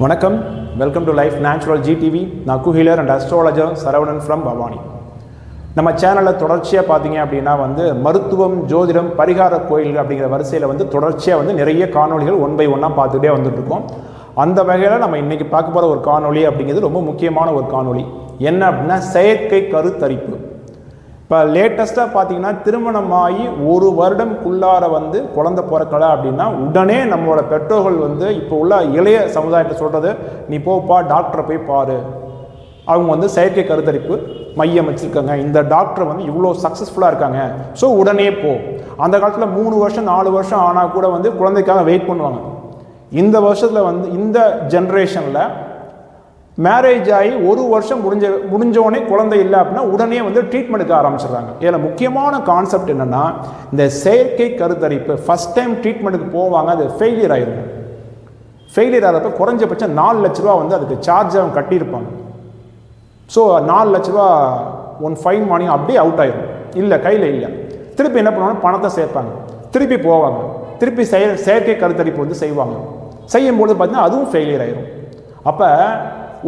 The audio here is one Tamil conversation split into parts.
வணக்கம். Welcome to life natural GTV நான் healer and astrologer Saravanan from Bhavani. நம்ம சேனலில் தொடர்ச்சியாக பார்த்தீங்க அப்படின்னா வந்து மருத்துவம் ஜோதிடம் பரிகார கோயில்கள் அப்படிங்கிற வரிசையில் வந்து தொடர்ச்சியாக வந்து நிறைய காணொளிகள் ஒன் பை ஒன்னாக பார்த்துக்கிட்டே வந்துட்டுருக்கோம் அந்த வகையில் நம்ம இன்றைக்கி பார்க்க போகிற ஒரு காணொளி அப்படிங்கிறது ரொம்ப முக்கியமான ஒரு காணொளி. என்ன அப்படின்னா செயற்கை கருத்தரிப்பு. இப்போ லேட்டஸ்ட்டாக பார்த்தீங்கன்னா திருமணமாகி ஒரு வருடம்குள்ளார வந்து குழந்த பிறக்கலை அப்படின்னா உடனே நம்மளோட பெற்றோர்கள் வந்து இப்போ உள்ள இளைய சமுதாயத்தை சொல்கிறது நீ போப்பா டாக்டரை போய் பாரு. அவங்க வந்து செயற்கை கருத்தரிப்பு மையம் வச்சுருக்காங்க. இந்த டாக்டர் வந்து இவ்வளோ சக்ஸஸ்ஃபுல்லாக இருக்காங்க. ஸோ உடனே போ. அந்த காலத்தில் மூணு வருஷம் நாலு வருஷம் ஆனால் கூட வந்து குழந்தைக்காக வெயிட் பண்ணுவாங்க. இந்த வருஷத்தில் வந்து இந்த ஜென்ரேஷனில் மேரேஜ் ஆகி ஒரு வருஷம் முடிஞ்ச முடிஞ்சோடனே குழந்தை இல்லை அப்படின்னா உடனே வந்து ட்ரீட்மெண்ட்டுக்கு ஆரம்பிச்சிடுறாங்க. இதில் முக்கியமான கான்செப்ட் என்னென்னா இந்த செயற்கை கருத்தரிப்பு ஃபஸ்ட் டைம் ட்ரீட்மெண்ட்டுக்கு போவாங்க அது ஃபெயிலியர் ஆயிரும் ஃபெயிலியர் ஆகிறப்ப குறைஞ்சபட்சம் நாலு லட்ச ரூபா வந்து அதுக்கு சார்ஜ் அவங்க கட்டியிருப்பாங்க. ஸோ நாலு லட்ச ரூபா ஒன் ஃபைன் மானியம் அப்படியே அவுட் ஆயிரும் இல்லை கையில் இல்லை. திருப்பி என்ன பண்ணுவாங்க பணத்தை சேர்ப்பாங்க. திருப்பி போவாங்க. திருப்பி செய செயற்கை கருத்தரிப்பு வந்து செய்வாங்க. செய்யும்போது பார்த்தீங்கன்னா அதுவும் ஃபெயிலியர் ஆயிரும். அப்போ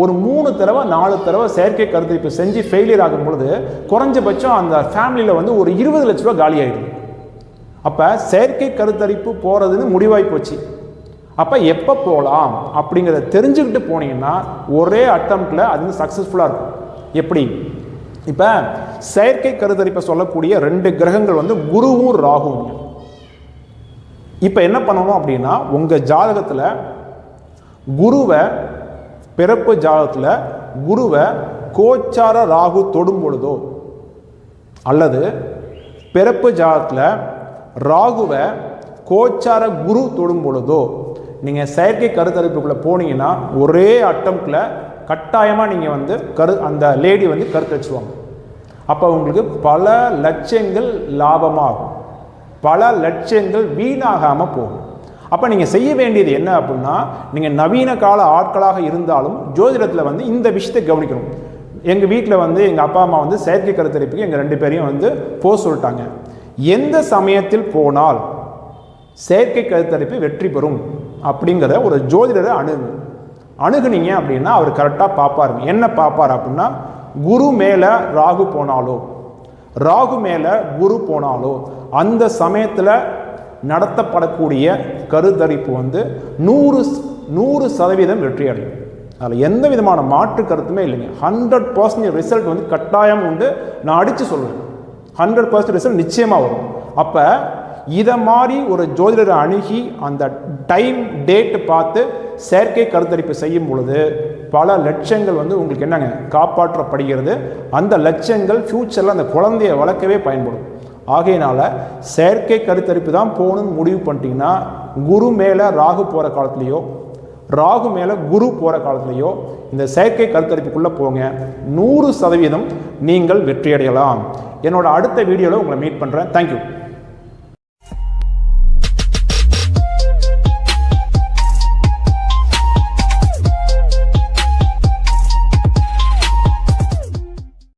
ஒரு மூணு தடவை நாலு தடவை செயற்கை கருத்தரிப்பு செஞ்சு ஃபெயிலியர் ஆகும் பொழுது குறைஞ்சபட்சம் அந்த ஃபேமிலியில் வந்து ஒரு இருபது லட்ச ரூபா காலி ஆயிடும் அப்போ செயற்கை கருத்தரிப்பு போகிறதுன்னு முடிவாகி போச்சு. அப்போ எப்போ போகலாம் அப்படிங்கிறத தெரிஞ்சுக்கிட்டு போனீங்கன்னா ஒரே அட்டம்ப்டில் அது வந்து சக்ஸஸ்ஃபுல்லாக இருக்கும். எப்படி? இப்போ செயற்கை கருத்தரிப்பை சொல்லக்கூடிய ரெண்டு கிரகங்கள் வந்து குருவும் ராகுவும். இப்போ என்ன பண்ணணும் அப்படின்னா உங்கள் ஜாதகத்தில் குருவை பிறப்பு ஜாதகத்தில் குருவை கோச்சார ராகு தொடும் பொழுதோ அல்லது பிறப்பு ஜாதகத்தில் ராகுவை கோச்சார குரு தொடும் பொழுதோ நீங்கள் செயற்கை கருத்தரிப்புக்குள்ளே போனீங்கன்னா ஒரே அட்டம்ப்டில் கட்டாயமாக நீங்கள் வந்து கரு அந்த லேடி வந்து கருத்தரிச்சுவாங்க அப்போ உங்களுக்கு பல லட்சியங்கள் லாபமாகும். பல லட்சியங்கள் வீணாகாமல் போகும். அப்போ நீங்கள் செய்ய வேண்டியது என்ன அப்படின்னா நீங்கள் நவீன கால ஆட்களாக இருந்தாலும் ஜோதிடத்தில் வந்து இந்த விஷயத்தை கவனிக்கணும். எங்கள் வீட்டில் வந்து எங்கள் அப்பா அம்மா வந்து செயற்கை கருத்தரிப்புக்கு எங்கள் ரெண்டு பேரையும் வந்து போக சொல்லிட்டாங்க. எந்த சமயத்தில் போனால் செயற்கை கருத்தரிப்பு வெற்றி பெறும் அப்படிங்கிற ஒரு ஜோதிடரை அணுகு. அணுகுனீங்க அப்படின்னா அவர் கரெக்டாக பார்ப்பாரு. என்ன பார்ப்பார் அப்படின்னா குரு மேலே ராகு போனாலோ ராகு மேலே குரு போனாலோ அந்த சமயத்தில் நடத்தப்படக்கூடிய கருத்தரிப்பு வந்து நூறு நூறு சதவீதம் வெற்றி அடையும் அதில் எந்த விதமான மாற்று கருத்துமே இல்லைங்க. ஹண்ட்ரட் பர்சன்ட் ரிசல்ட் வந்து கட்டாயம் உண்டு. நான் அடித்து சொல்லுவேன் ஹண்ட்ரட் பர்சன்ட் ரிசல்ட் நிச்சயமாக வரும். அப்போ இதை மாதிரி ஒரு ஜோதிடரை அணுகி அந்த டைம் டேட்டு பார்த்து செயற்கை கருத்தரிப்பு செய்யும் பொழுது பல லட்சங்கள் வந்து உங்களுக்கு என்னங்க? காப்பாற்றப்படுகிறது. அந்த லட்சங்கள் ஃப்யூச்சரில் அந்த குழந்தைய வளர்க்கவே பயன்படும். ஆகையினால செயற்கை கருத்தரிப்பு தான் போகணும்னு முடிவு பண்ணிட்டீங்கன்னா குரு மேலே ராகு போகிற காலத்துலேயோ ராகு மேலே குரு போகிற காலத்துலேயோ இந்த செயற்கை கருத்தரிப்புக்குள்ளே போங்க. நூறு சதவீதம் நீங்கள் வெற்றியடையலாம். என்னோட அடுத்த வீடியோவில் உங்களை மீட் பண்ணுறேன் தேங்க்யூ